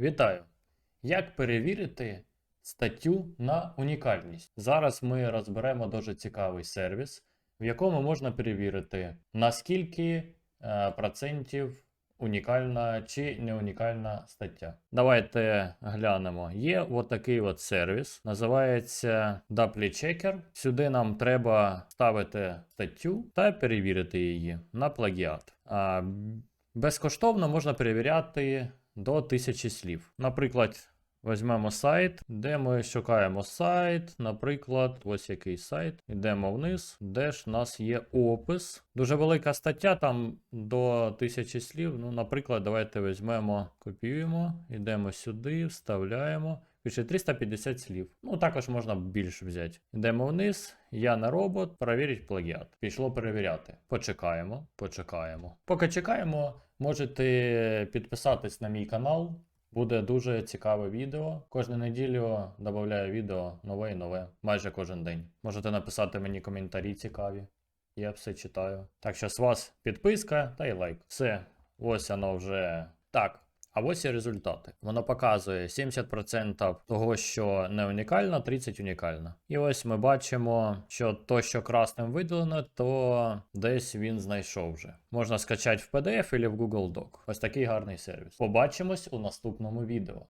Вітаю! Як перевірити статтю на унікальність? Зараз ми розберемо дуже цікавий сервіс, в якому можна перевірити, наскільки е, процентів унікальна чи не унікальна стаття. Давайте глянемо. Є от такий от сервіс, називається Daply Checker. Сюди нам треба ставити статтю та перевірити її на плагіат. Безкоштовно можна перевіряти до тисячі слів. Наприклад, візьмемо сайт, де ми шукаємо сайт, наприклад, ось який сайт. Йдемо вниз, де ж у нас є опис. Дуже велика стаття, там до тисячі слів. Ну, наприклад, давайте візьмемо, копіюємо, йдемо сюди, вставляємо. Пише 350 слів. Ну, також можна більше взяти. Йдемо вниз, я на робот, перевірить плагіат. Пішло перевіряти. Почекаємо, почекаємо. Поки чекаємо, можете підписатись на мій канал. Буде дуже цікаве відео. Кожну неділю додаю відео нове і нове, майже кожен день. Можете написати мені коментарі цікаві. Я все читаю. Так що з вас підписка та й лайк. Все, ось воно вже так. А ось і результати. Воно показує 70% того, що не унікально, 30% унікально. І ось ми бачимо, що то, що красним виділено, то десь він знайшов вже. Можна скачати в PDF або в Google Doc. Ось такий гарний сервіс. Побачимось у наступному відео.